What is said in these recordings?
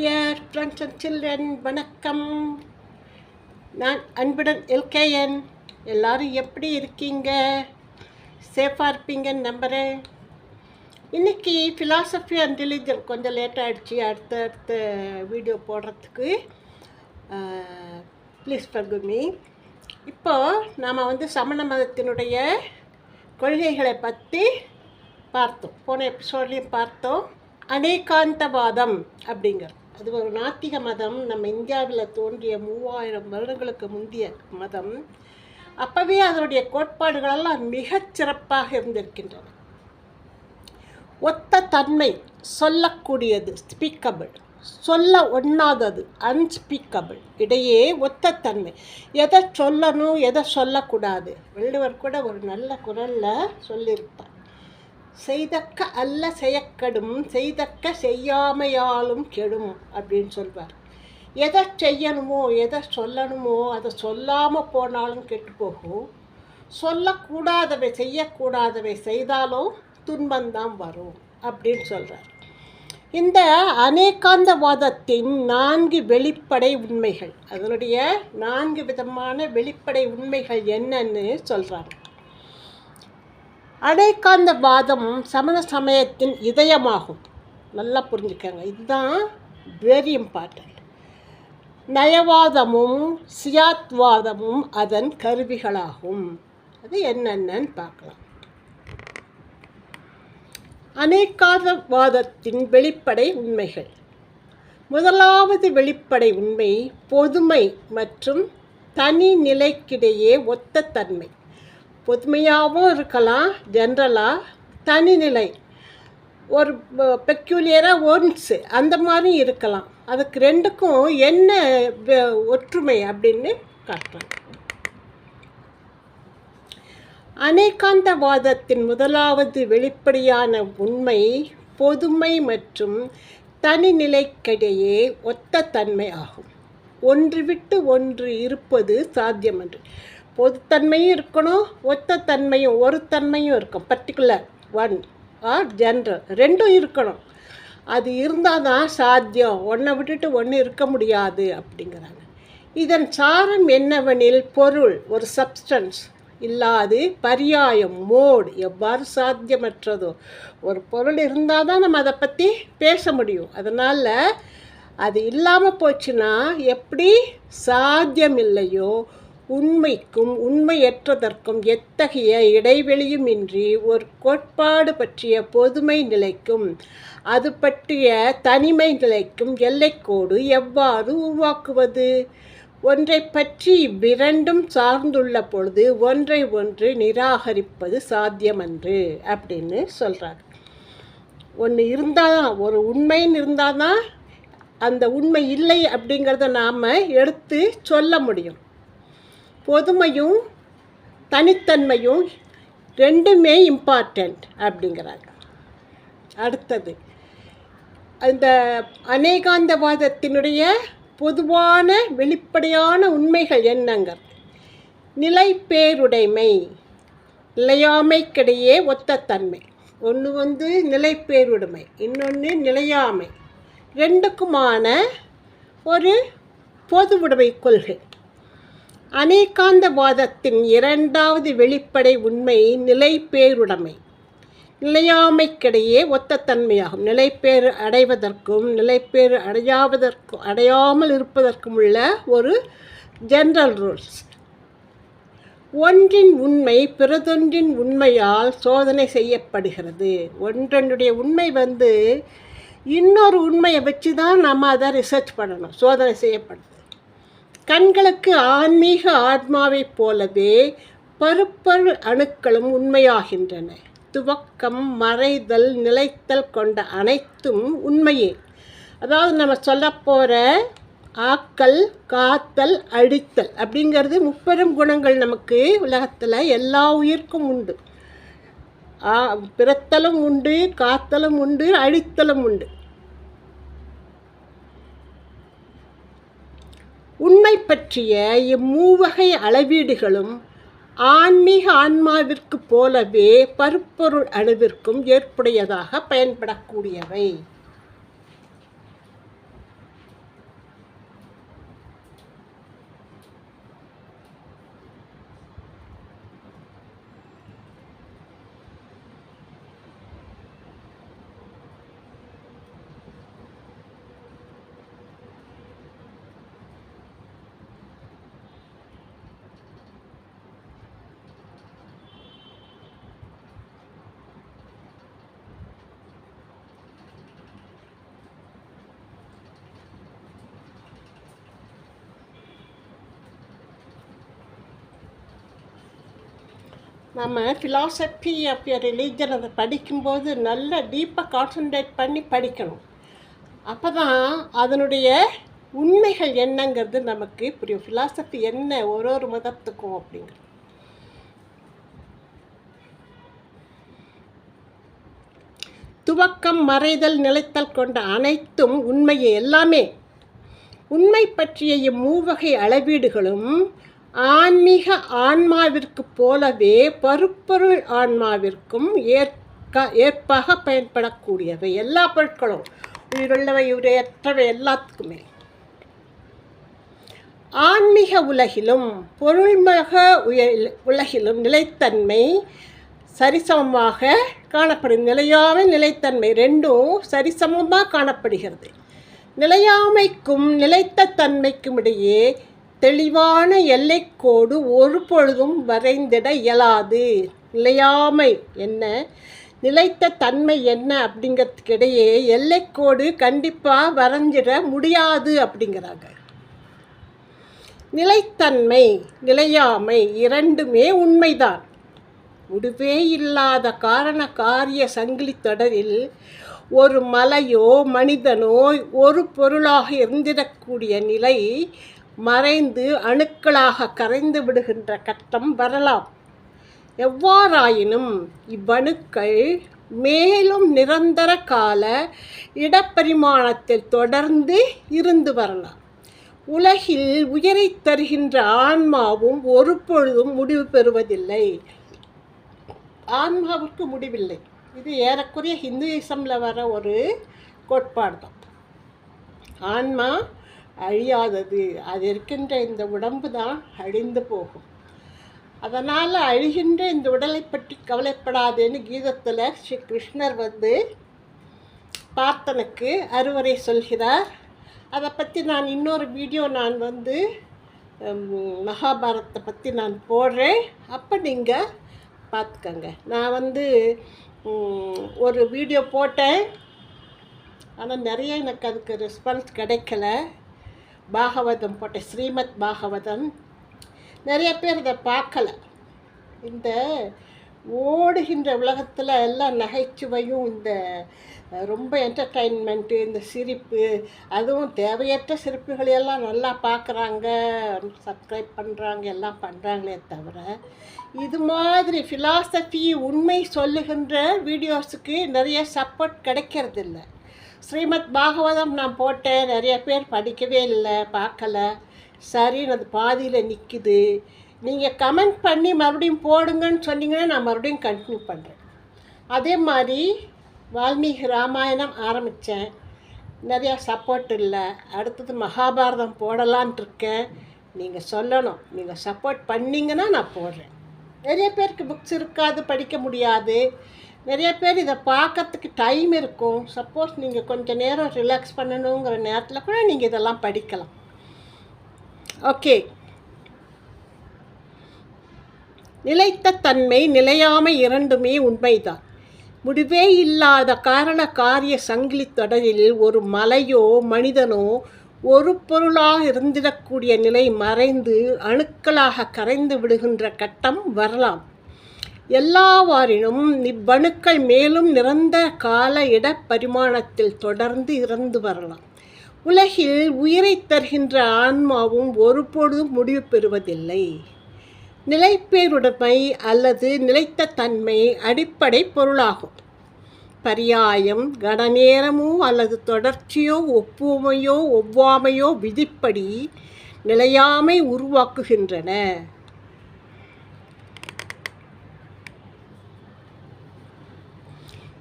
Dear friends and children வணக்கம். நான் அன்புடன் எல்கேஎன். எல்லாரும் எப்படி இருக்கீங்க? சேஃபாக இருப்பீங்கன்னு நம்புகிறேன் இன்றைக்கி ஃபிலாசபி அண்ட் ரிலீஜன் கொஞ்சம் லேட் ஆகிடுச்சு அடுத்த அடுத்த வீடியோ போடுறதுக்கு ப்ளீஸ் பர்குமி இப்போது நாம் வந்து சமண மதத்தினுடைய கொள்கைகளை பற்றி பார்த்தோம். போன எபிசோட்லேயும் பார்த்தோம். அநேகாந்தவாதம் அப்படிங்கிறது. அது ஒரு நாத்திக மதம். நம்ம இந்தியாவில் தோன்றிய மூவாயிரம் வருடங்களுக்கு முந்தைய மதம். அப்போவே அதனுடைய கோட்பாடுகளெல்லாம் மிகச் சிறப்பாக இருந்திருக்கின்றன. ஒத்த தன்மை சொல்லக்கூடியது ஸ்பீக்கபிள் சொல்ல ஒண்ணாதது அன்ஸ்பீக்கபிள் இடையே ஒத்த தன்மை. எதை சொல்லணும் எதை சொல்லக்கூடாது. வள்ளுவர் கூட ஒரு நல்ல குரலில் சொல்லியிருப்பார். செய்தக்க அல்ல செய்யக்கடும் செய்தக்க செய்யாமையாலும் கெடும் அப்படின்னு சொல்வார். எதை செய்யணுமோ எதை சொல்லணுமோ அதை சொல்லாமல் போனாலும் கெட்டு போகும். சொல்லக்கூடாதவை செய்யக்கூடாதவை செய்தாலும் துன்பம்தான் வரும் அப்படின்னு சொல்கிறார் இந்த அநேகாந்தவாதத்தின் நான்கு வெளிப்படை உண்மைகள் அதனுடைய நான்கு விதமான வெளிப்படை உண்மைகள் என்னன்னு சொல்கிறாங்க அடைக்காந்தவாதம் சமண சமயத்தின் இதயமாகும். நல்லா புரிஞ்சுக்கங்க. இதுதான் வெரி இம்பார்ட்டண்ட் நயவாதமும் சியாத்வாதமும் அதன் கருவிகளாகும். அது என்னென்னு பார்க்கலாம். அநேகாதவாதத்தின் வெளிப்படை உண்மைகள். முதலாவது வெளிப்படை உண்மை பொதுமை மற்றும் தனி நிலைக்கிடையே ஒத்த தன்மை. பொதுமையாகவும் இருக்கலாம் ஜென்ரலாக தனிநிலை. ஒரு பெக்யூலியராக ஒன்ஸு அந்த மாதிரி இருக்கலாம். அதுக்கு ரெண்டுக்கும் என்ன ஒற்றுமை அப்படின்னு காட்டுறாங்க. அநேகாந்தவாதத்தின் முதலாவது வெளிப்படையான உண்மை பொதுமை மற்றும் தனிநிலைக்கிடையே ஒத்த தன்மை ஆகும். ஒன்று விட்டு ஒன்று இருப்பது சாத்தியமன்று. பொதுத்தன்மையும் இருக்கணும் ஒத்த தன்மையும் ஒரு தன்மையும் இருக்கும். பர்டிகுலர் ஒன் ஆர் ஜென்ரல் ரெண்டும் இருக்கணும். அது இருந்தால் தான் சாத்தியம். ஒன்றை விட்டுட்டு ஒன்று இருக்க முடியாது அப்படிங்கிறாங்க. இதன் சாரம் என்னவெனில் பொருள் ஒரு சப்ஸ்டன்ஸ் இல்லாது பரியாயம் மோடு எவ்வாறு சாத்தியமற்றதோ? ஒரு பொருள் இருந்தால் தான் நம்ம அதை பற்றி பேச முடியும். அதனால் அது இல்லாமல் போச்சுன்னா எப்படி சாத்தியம் இல்லையோ உண்மைக்கும் உண்மையற்றதற்கும் எத்தகைய இடைவெளியுமின்றி ஒரு கோட்பாடு பற்றிய பொதுமை நிலைக்கும் அது பற்றிய தனிமை நிலைக்கும் எல்லைக்கோடு எவ்வாறு உருவாக்குவது? ஒன்றை பற்றி இவ்விரண்டும் சார்ந்துள்ள பொழுது ஒன்றை ஒன்று நிராகரிப்பது சாத்தியமன்று அப்படின்னு சொல்கிறாங்க ஒன்று இருந்தால் தான் ஒரு உண்மைன்னு இருந்தால் தான் அந்த உண்மை இல்லை அப்படிங்கிறத நாம் எடுத்து சொல்ல முடியும். பொதுமையும் தனித்தன்மையும் ரெண்டுமே இம்பார்ட்டண்ட் அப்படிங்கிறாங்க. அடுத்தது அந்த அநேகாந்தவாதத்தினுடைய பொதுவான வெளிப்படையான உண்மைகள் என்னங்கிறது. நிலை பேருடைமை நிலையாமைக்கிடையே ஒத்த தன்மை. ஒன்று வந்து நிலை பேருடைமை இன்னொன்று நிலையாமை. ரெண்டுக்குமான ஒரு பொதுவுடைமை கொள்கை. அநேகாந்தவாதத்தின் இரண்டாவது வெளிப்படை உண்மை நிலைப்பேருடைமை. நிலையாமைக்கிடையே ஒத்த தன்மையாகும் நிலைப்பேறு அடைவதற்கும் நிலைப்பேறு அடையாவதற்கும் அடையாமல் இருப்பதற்கும் உள்ள ஒரு ஜென்ரல் ரூல்ஸ் ஒன்றின் உண்மை பிறதொன்றின் உண்மையால் சோதனை செய்யப்படுகிறது. ஒன்றனுடைய உண்மை வந்து இன்னொரு உண்மையை வச்சு தான் நம்ம அதை ரிசர்ச் பண்ணணும். சோதனை செய்யப்படுது. கண்களுக்கு ஆன்மீக ஆத்மாவைப் போலவே பருப்பொருள் அணுக்களும் உண்மையாகின்றன. துவக்கம் மறைதல் நிலைத்தல் கொண்ட அனைத்தும் உண்மையே. அதாவது நம்ம சொல்ல போகிற ஆக்கல் காத்தல் அழித்தல் அப்படிங்கிறது முப்பெரும் குணங்கள் நமக்கு உலகத்தில் எல்லா உயிர்க்கும் உண்டு. பிறத்தலும் உண்டு காத்தலும் உண்டு அழித்தலும் உண்டு. உண்மை பற்றிய இம்மூவகை அளவீடுகளும் ஆன்மீக ஆன்மாவிற்கு போலவே பருப்பொருள் அணுவிற்கும் ஏற்புடையதாக பயன்படக்கூடியவை. நம்ம ஃபிலாசபி ஆஃப் யர் ரிலீஜன் அதை படிக்கும்போது நல்லா டீப்பாக கான்சன்ட்ரேட் பண்ணி படிக்கணும். அப்போ தான் அதனுடைய உண்மைகள் என்னங்கிறது நமக்கு புரியும் ஃபிலாசபி என்ன ஒரு ஒரு மதத்துக்கும் அப்படிங்கிறது துவக்கம் மறைதல் நிலைத்தல் கொண்ட அனைத்தும் உண்மையே எல்லாமே. உண்மை பற்றிய இம்மூவகை அளவீடுகளும் ஆன்மீக ஆன்மாவிற்கு போலவே பருப்பொருள் ஆன்மாவிற்கும் ஏற்க ஏற்பாக பயன்படக்கூடியவை எல்லா பொருட்களும். உயிருள்ளவை உரையற்றவை எல்லாத்துக்குமே. ஆன்மீக உலகிலும் பொருள்மக உலகிலும் நிலைத்தன்மை சரிசமமாக காணப்படும். நிலையாமை நிலைத்தன்மை ரெண்டும் சரிசமமாக காணப்படுகிறது. நிலையாமைக்கும் நிலைத்த தன்மைக்கும் இடையே தெளிவான எல்லைக்கோடு ஒரு பொழுதும் வரைந்திட இயலாது. நிலையாமை என்ன? நிலைத்த தன்மை என்ன அப்படிங்கிறதுக்கு இடையே எல்லைக்கோடு கண்டிப்பாக வரைஞ்சிட முடியாது அப்படிங்கிறாங்க. நிலைத்தன்மை நிலையாமை இரண்டுமே உண்மைதான். முடிவே இல்லாத காரண காரிய சங்கிலி தொடரில் ஒரு மலையோ மனிதனோ ஒரு பொருளாக இருந்திடக்கூடிய நிலை மறைந்து அணுக்களாக கரைந்து விடுகின்ற கட்டம் வரலாம். எவ்வாறாயினும் இவ்வணுக்கள் மேலும் நிரந்தர கால இடப்பரிமாணத்தில் தொடர்ந்து இருந்து வரலாம். உலகில் உயிரை தருகின்ற ஆன்மாவும் ஒரு பொழுதும் முடிவு பெறுவதில்லை. ஆன்மாவுக்கு முடிவில்லை. இது ஏறக்குறைய ஹிந்துயிசமில் வர ஒரு கோட்பாடு தான். ஆன்மா அழியாதது. அது இருக்கின்ற இந்த உடம்பு தான் அழிந்து போகும். அதனால் அழிகின்ற இந்த உடலை பற்றி கவலைப்படாதேன்னு கீதத்தில் ஸ்ரீ கிருஷ்ணர் வந்து பார்த்தனுக்கு அறுவரை சொல்கிறார். அதை பற்றி நான் இன்னொரு வீடியோ நான் வந்து மகாபாரத்தை பற்றி நான் போடுறேன். அப்போ நீங்கள் பார்த்துக்கங்க நான் வந்து ஒரு வீடியோ போட்டேன். ஆனால் நிறைய எனக்கு அதுக்கு ரெஸ்பான்ஸ் கிடைக்கல. பாகவதம் போட்டேன் ஸ்ரீமத் பாகவதம். நிறைய பேர் இதை பார்க்கல. இந்த ஓடுகின்ற உலகத்தில் எல்லாம் நகைச்சுவையும் இந்த ரொம்ப என்டர்டைன்மெண்ட்டு இந்த சிரிப்பு அதுவும் தேவையற்ற சிரிப்புகளையெல்லாம் நல்லா பார்க்குறாங்க. சப்ஸ்கிரைப் பண்ணுறாங்க எல்லாம் பண்ணுறாங்களே தவிர இது மாதிரி ஃபிலாசபி உண்மை சொல்லுகின்ற வீடியோஸுக்கு நிறைய சப்போர்ட் கிடைக்கிறதில்ல. ஸ்ரீமத் பாகவதம் நான் போட்டேன் நிறைய பேர் படிக்கவே இல்லை பார்க்கல. சரின்னு அது பாதியில் நிற்குது நீங்கள் கமெண்ட் பண்ணி மறுபடியும் போடுங்கன்னு சொன்னீங்கன்னா நான் மறுபடியும் கண்டினியூ பண்ணுறேன் அதே மாதிரி வால்மீகி ராமாயணம் ஆரம்பித்தேன் நிறையா சப்போர்ட் இல்லை. அடுத்தது மகாபாரதம் போடலான்ட்டு இருக்கேன். நீங்கள் சொல்லணும். நீங்கள் சப்போர்ட் பண்ணீங்கன்னா நான் போடுறேன். நிறைய பேருக்கு புக்ஸ் இருக்காது படிக்க முடியாது. நிறைய பேர் இதை பார்க்கறதுக்கு டைம் இருக்கும். சப்போஸ் நீங்கள் கொஞ்சம் நேரம் ரிலாக்ஸ் பண்ணணுங்கிற நேரத்தில் கூட நீங்கள் இதெல்லாம் படிக்கலாம். ஓகே நிலைத்த தன்மை நிலையாமை இரண்டுமே உண்மைதான். முடிவே இல்லாத காரண காரிய சங்கிலி தொடரில் ஒரு மலையோ மனிதனோ ஒரு பொருளாக இருந்திடக்கூடிய நிலை மறைந்து அணுக்களாக கரைந்து விடுகின்ற கட்டம் வரலாம். எல்லாவாரினும் இவ்வணுக்கள் மேலும் நிறந்த கால இட பரிமாணத்தில் தொடர்ந்து இறந்து வரலாம். உலகில் உயிரைத் தருகின்ற ஆன்மாவும் ஒருபொழுதும் முடிவு பெறுவதில்லை. நிலைப்பேருடைமை அல்லது நிலைத்த தன்மை அடிப்படை பொருளாகும். பரியாயம் கணநேரமோ அல்லது தொடர்ச்சியோ ஒப்புமையோ ஒவ்வாமையோ விதிப்படி நிலையாமை உருவாக்குகின்றன.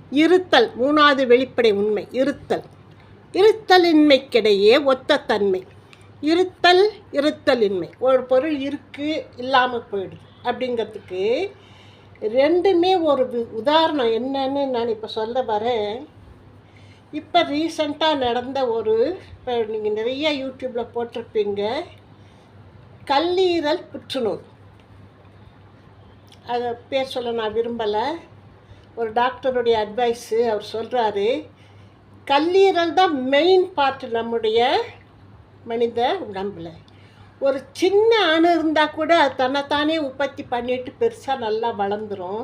இருத்தல் மூணாவது வெளிப்படை உண்மை இருத்தல். இருத்தலின்மைக்கிடையே ஒத்த தன்மை. இருத்தல் இருத்தலின்மை. ஒரு பொருள் இருக்குது இல்லாமல் போயிடுது. அப்படிங்கிறதுக்கு ரெண்டுமே ஒரு உதாரணம் என்னன்னு நான் இப்போ சொல்ல வரேன். இப்போ ரீசண்டாக நடந்த ஒரு இப்போ நீங்கள் நிறைய யூடியூப்பில் போட்டிருப்பீங்க. கல்லீரல் புற்றுநோய். அதை பேர் சொல்ல நான் விரும்பலை. ஒரு டாக்டருடைய அட்வைஸு அவர் சொல்கிறாரு கல்லீரல் தான் மெயின் பார்ட் நம்முடைய மனித உடம்பில். ஒரு சின்ன அணு இருந்தால் கூட அது தன்னைத்தானே உற்பத்தி பண்ணிட்டு பெருசாக நல்லா வளர்ந்துடும்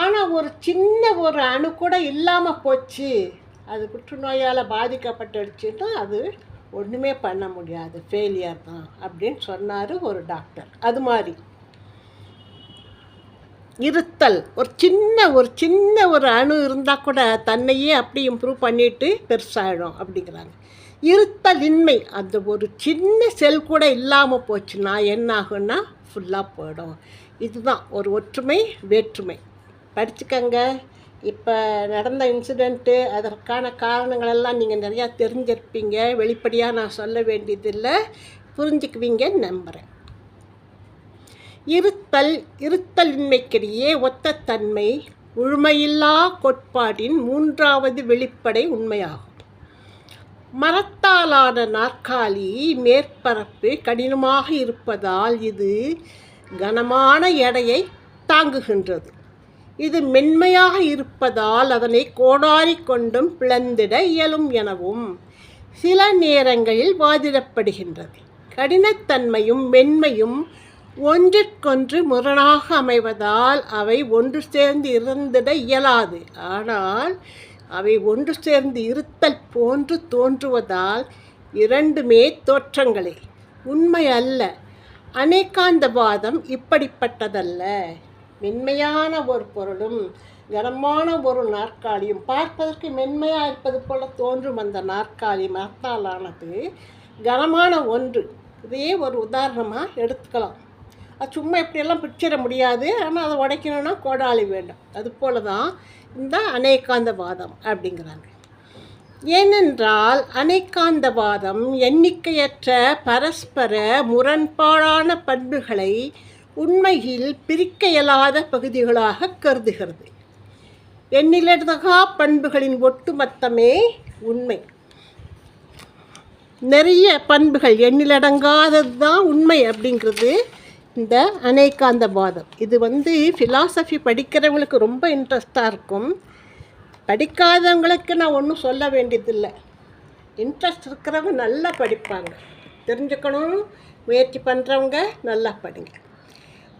ஆனால் ஒரு சின்ன ஒரு அணு கூட இல்லாமல் போச்சு அது புற்றுநோயால் பாதிக்கப்பட்டுடுச்சுன்னா அது ஒன்றுமே பண்ண முடியாது ஃபெயிலியர் தான் அப்படின்னு சொன்னார் ஒரு டாக்டர். அது மாதிரி. இருத்தல். ஒரு சின்ன ஒரு சின்ன ஒரு அணு இருந்தால் கூட தன்னையே அப்படி இம்ப்ரூவ் பண்ணிட்டு பெருசாகிடும் அப்படிங்கிறாங்க. இருத்தலின்மை அந்த ஒரு சின்ன செல் கூட இல்லாமல் போச்சுன்னா என்ன ஆகும்னா ஃபுல்லாக போயிடும். இதுதான் ஒரு ஒற்றுமை வேற்றுமை. படிச்சுக்கங்க. இப்போ நடந்த இன்சிடெண்ட்டு அதற்கான காரணங்களெல்லாம் நீங்கள் நிறையா தெரிஞ்சிருப்பீங்க. வெளிப்படையாக நான் சொல்ல வேண்டியதில்லை. புரிஞ்சுக்குவீங்கன்னு நம்புகிறேன் இருத்தல் இருத்தலின்மைக்கிடையே ஒத்த தன்மை முழுமையில்லா கோட்பாட்டின் மூன்றாவது வெளிப்படை உண்மையாகும். மரத்தாலான நாற்காலி மேற்பரப்பு கடினமாக இருப்பதால் இது கனமான எடையை தாங்குகின்றது. இது மென்மையாக இருப்பதால் அதனை கோடாரி கொண்டும் பிளந்திட இயலும் எனவும் சில நேரங்களில் வாதிடப்படுகின்றது. கடினத்தன்மையும் மென்மையும் ஒன்றிற்கொன்று முரணாக அமைவதால் அவை ஒன்று சேர்ந்து இருந்திட இயலாது. ஆனால் அவை ஒன்று சேர்ந்து இருத்தல் போன்று தோன்றுவதால் இரண்டுமே தோற்றங்களே. உண்மை அல்ல. அநேகாந்தவாதம் இப்படிப்பட்டதல்ல. மென்மையான ஒரு பொருளும் கனமான ஒரு நாற்காலியும் பார்ப்பதற்கு மென்மையாக இருப்பது போல தோன்றும் அந்த நாற்காலி மரத்தாலானது. கனமான ஒன்று. இதையே ஒரு உதாரணமாக எடுத்துக்கலாம். அது சும்மா இப்படியெல்லாம் பிடிச்சிட முடியாது. ஆனால் அதை உடைக்கணும்னா கோடாளி வேண்டும். அது போல தான் இந்த அநேகாந்தவாதம் அப்படிங்கிறாங்க. ஏனென்றால் அநேகாந்தவாதம் எண்ணிக்கையற்ற பரஸ்பர முரண்பாடான பண்புகளை உண்மையில் பிரிக்க இயலாத பகுதிகளாக கருதுகிறது. எண்ணிலடகா பண்புகளின் ஒட்டுமொத்தமே உண்மை. நிறைய பண்புகள் எண்ணிலடங்காதது தான் உண்மை அப்படிங்கிறது இந்த அநேகாந்தவாதம் இது வந்து ஃபிலாசபி படிக்கிறவங்களுக்கு ரொம்ப இன்ட்ரெஸ்டாக இருக்கும். படிக்காதவங்களுக்கு நான் ஒன்றும் சொல்ல வேண்டியதில்லை. இன்ட்ரெஸ்ட் இருக்கிறவங்க நல்லா படிப்பாங்க. தெரிஞ்சுக்கணும் முயற்சி பண்ணுறவங்க நல்லா படிங்க.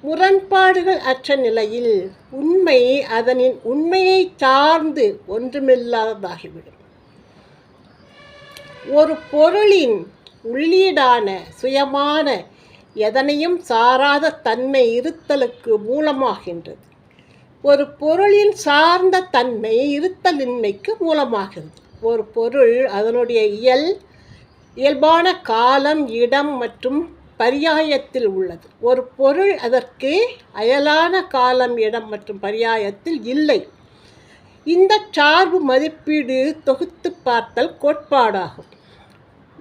முரண்பாடுகள் அற்ற நிலையில் உண்மை அதனின் உண்மையை சார்ந்து ஒன்றுமில்லாததாகிவிடும் ஒரு பொருளின் உள்ளீடான சுயமான எதனையும் சாராத தன்மை இருத்தலுக்கு மூலமாகின்றது. ஒரு பொருளின் சார்ந்த தன்மை இருத்தலின்மைக்கு மூலமாகிறது. ஒரு பொருள் அதனுடைய இயல் இயல்பான காலம் இடம் மற்றும் பரியாயத்தில் உள்ளது. ஒரு பொருள் அதற்கு அயலான காலம் இடம் மற்றும் பரியாயத்தில் இல்லை. இந்த சார்பு மதிப்பீடு தொகுத்து பார்த்தல் கோட்பாடாகும்.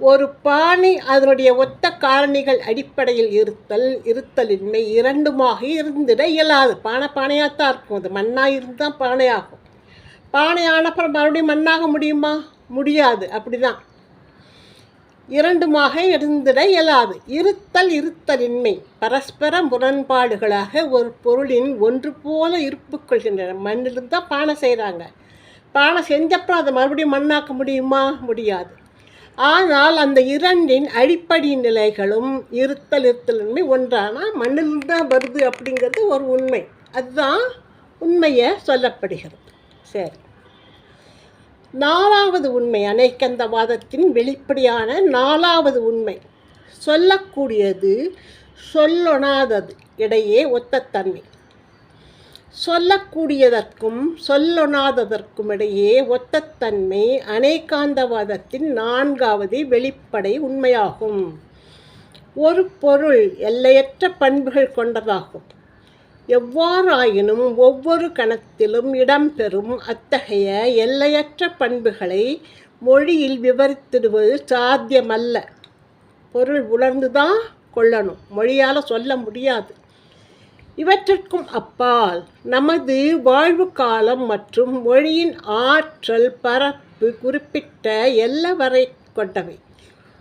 ஒரு பானை அதனுடைய ஒத்த காரணிகள் அடிப்படையில் இருத்தல் இருத்தலின்மை இரண்டுமாக இருந்திட இயலாது. பானை பானையாகத்தான் இருக்கும் அது. மண்ணாக இருந்தால் பானையாகும். பானை ஆனப்புறம் மறுபடியும் மண்ணாக முடியுமா? முடியாது. அப்படிதான். இரண்டுமாக இருந்திட இயலாது. இருத்தல் இருத்தலின்மை. பரஸ்பர முரண்பாடுகளாக ஒரு பொருளின் ஒன்று போல இருப்பு கொள்கின்றன. மண்ணிலிருந்து தான் பானை செய்கிறாங்க பானை செஞ்சப்பறம் அதை மறுபடியும் மண்ணாக்க முடியுமா? முடியாது. ஆனால் அந்த இரண்டின் அடிப்படை நிலைகளும் இருத்தல் இருத்தலின்மை ஒன்றானால் மண்ணில் தான் வருது அப்படிங்கிறது ஒரு உண்மை. அதுதான் உண்மையை சொல்லப்படுகிறது. சரி. நாலாவது உண்மை அனைக்கந்தவாதத்தின் வெளிப்படையான நாலாவது உண்மை. சொல்லக்கூடியது சொல்லொணாதது இடையே ஒத்த தன்மை சொல்லக்கூடியதற்கும் சொல்லொணாததற்கும் இடையே ஒத்தத்தன்மை அநேகாந்தவாதத்தின் நான்காவது வெளிப்படை உண்மையாகும். ஒரு பொருள் எல்லையற்ற பண்புகள் கொண்டதாகும். எவ்வாறாயினும் ஒவ்வொரு கணத்திலும் இடம்பெறும் அத்தகைய எல்லையற்ற பண்புகளை மொழியில் விவரித்திடுவது சாத்தியமல்ல. பொருள் உணர்ந்துதான் கொள்ளணும். மொழியால் சொல்ல முடியாது. இவற்றிற்கும் அப்பால் நமது வாழ்வு காலம் மற்றும் மொழியின் ஆற்றல் பரப்பு குறிப்பிட்ட எல்லவரை கொண்டவை.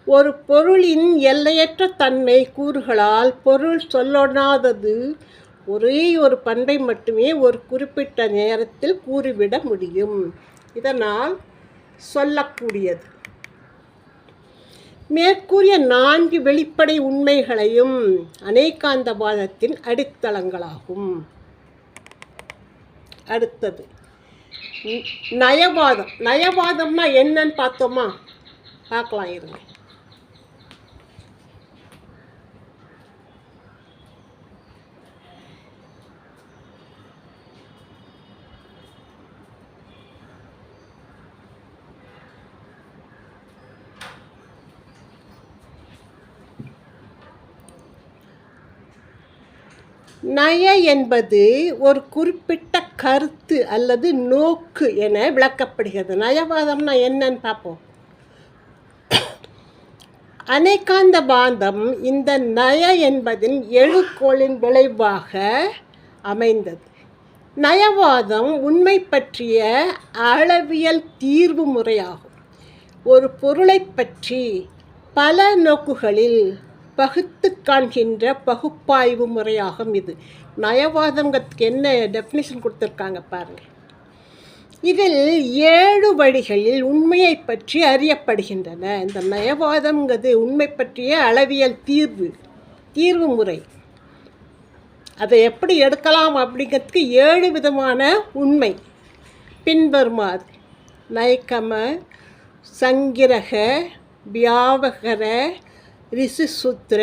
ஒரு பொருளின் எல்லையற்ற தன்மை கூறுகளால் பொருள் சொல்லொணாதது ஒரே ஒரு பண்பை மட்டுமே ஒரு குறிப்பிட்ட நேரத்தில் கூறிவிட முடியும். இதனால் சொல்லக்கூடியது. மேற்கூறிய நான்கு வெளிப்படை உண்மைகளையும் அநேகாந்தவாதத்தின் அடித்தளங்களாகும். அடுத்தது நயவாதம். நயவாதம்னா என்னன்னு பார்த்தோமா? பார்க்கலாம் இருங்க. நய என்பது ஒரு குறிப்பிட்ட கருத்து அல்லது நோக்கு என விளக்கப்படுகிறது. நயவாதம்னா என்னன்னு பார்ப்போம். அனைக்காந்த பாந்தம் இந்த நய என்பதின் எழுக்கோளின் விளைவாக அமைந்தது. நயவாதம் உண்மை பற்றிய அளவியல் தீர்வு முறையாகும். ஒரு பொருளை பற்றி பல நோக்குகளில் பகுத்து காண்கின்ற பகுப்பாய்வு முறையாகும் இது. நயவாதங்கிறதுக்கு என்ன டெஃபினிஷன் கொடுத்துருக்காங்க பாருங்கள் இதில் ஏழு வழிகளில் உண்மையை பற்றி அறியப்படுகின்றன. இந்த நயவாதம்ங்கிறது உண்மை பற்றிய அளவியல் தீர்வு தீர்வு முறை. அதை எப்படி எடுக்கலாம் அப்படிங்கிறதுக்கு ஏழு விதமான உண்மை. பின்வருமாறு நயக்கம சங்கிரக வியாபகர ரிஷிசூத்திர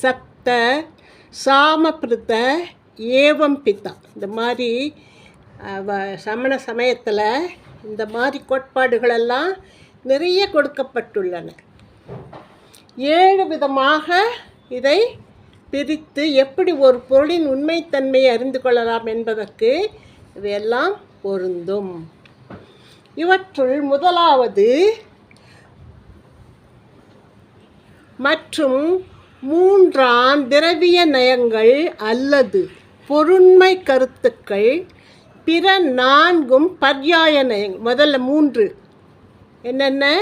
சப்த சாமபிருத்த ஏவம் பித்தா இந்த மாதிரி சமண சமயத்தில் இந்த மாதிரி கோட்பாடுகளெல்லாம் நிறைய கொடுக்கப்பட்டுள்ளன. ஏழு விதமாக இதை பிரித்து எப்படி ஒரு பொருளின் உண்மைத்தன்மையை அறிந்து கொள்ளலாம் என்பதற்கு இவையெல்லாம் பொருந்தும். இவற்றுள் முதலாவது மற்றும் மூன்றாம் திரவிய நயங்கள் அல்லது பொருண்மை கருத்துக்கள் பிற நான்கும் பர்யாய நயங்கள் முதல்ல மூன்று. என்னென்ன?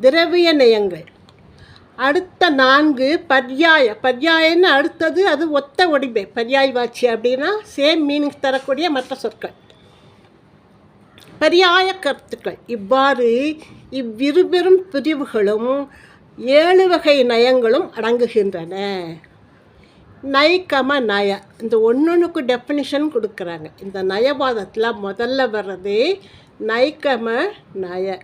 திரவிய நயங்கள். அடுத்த நான்கு பர்யாய. பர்யாயன்னு அடுத்தது அது ஒத்த ஒடிமை பர்யாய் வாட்சி அப்படின்னா சேம் மீனிங் தரக்கூடிய மற்ற சொற்கள். பரியாய கருத்துக்கள். இவ்வாறு இவ்விருபெரும் பிரிவுகளும் ஏழு வகை நயங்களும் அடங்குகின்றன. நயக்கம நய இந்த ஒன்றுக்கு டெஃபினிஷன் கொடுக்குறாங்க. இந்த நயவாதத்தில் முதல்ல வர்றது நைக்கம நய.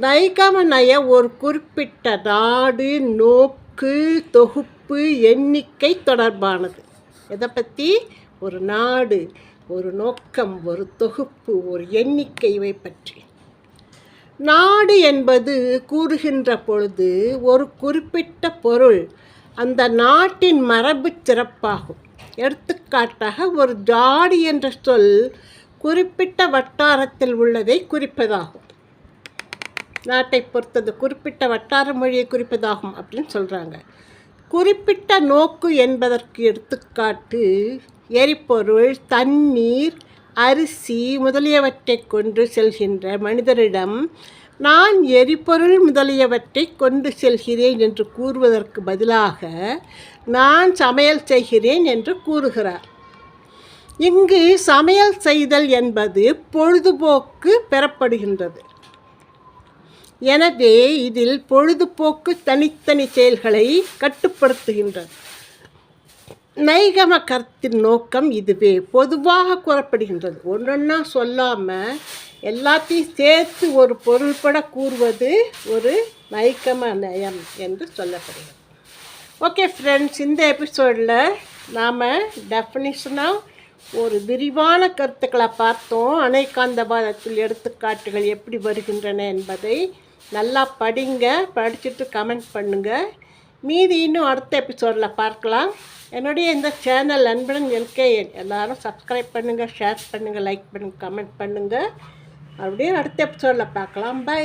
நைக்கம நய ஒரு குறிப்பிட்ட நாடு நோக்கு தொகுப்பு எண்ணிக்கை தொடர்பானது. எதை பற்றி ஒரு நாடு ஒரு நோக்கம் ஒரு தொகுப்பு ஒரு எண்ணிக்கை பற்றி. நாடு என்பது கூறுகின்ற பொழுது ஒரு குறிப்பிட்ட பொருள் அந்த நாட்டின் மரபு சிறப்பாகும். எடுத்துக்காட்டாக ஒரு ஜாடி என்ற சொல் குறிப்பிட்ட வட்டாரத்தில் உள்ளதை குறிப்பதாகும். நாட்டை பொறுத்தது குறிப்பிட்ட வட்டார மொழியை குறிப்பதாகும் அப்படின்னு சொல்கிறாங்க குறிப்பிட்ட நோக்கு என்பதற்கு எடுத்துக்காட்டு எரிபொருள் தண்ணீர் அரிசி முதலியவற்றை கொண்டு செல்கின்ற மனிதரிடம் நான் எரிபொருள் முதலியவற்றை கொண்டு செல்கிறேன் என்று கூறுவதற்கு பதிலாக நான் சமையல் செய்கிறேன் என்று கூறுகிறார். இங்கு சமையல் செய்தல் என்பது பொழுதுபோக்கு பெறப்படுகின்றது. எனவே இதில் பொழுதுபோக்கு தனித்தனி செயல்களை கட்டுப்படுத்துகின்றது. நைகம கருத்தின் நோக்கம் இதுவே. பொதுவாக கூறப்படுகின்றது. ஒன்றொன்னா சொல்லாமல் எல்லாத்தையும் சேர்த்து ஒரு பொருள்பட கூறுவது ஒரு நைகம நயம் என்று சொல்லப்படுகிறது. ஓகே ஃப்ரெண்ட்ஸ் இந்த எபிசோடில் நாம் டெஃபினிஷனாக ஒரு விரிவான கருத்துக்களை பார்த்தோம். அணைக்காந்தபாதத்தில் எடுத்துக்காட்டுகள் எப்படி வருகின்றன என்பதை நல்லா படிங்க படிச்சுட்டு கமெண்ட் பண்ணுங்கள் மீதி இன்னும் அடுத்த எபிசோடில் பார்க்கலாம். என்னுடைய இந்த சேனல் அன்புடன் எல்கே எல்லோரும் சப்ஸ்கிரைப் பண்ணுங்கள் ஷேர் பண்ணுங்கள் லைக் பண்ணுங்கள் கமெண்ட் பண்ணுங்கள் அப்படியே அடுத்த எபிசோடில் பார்க்கலாம். பை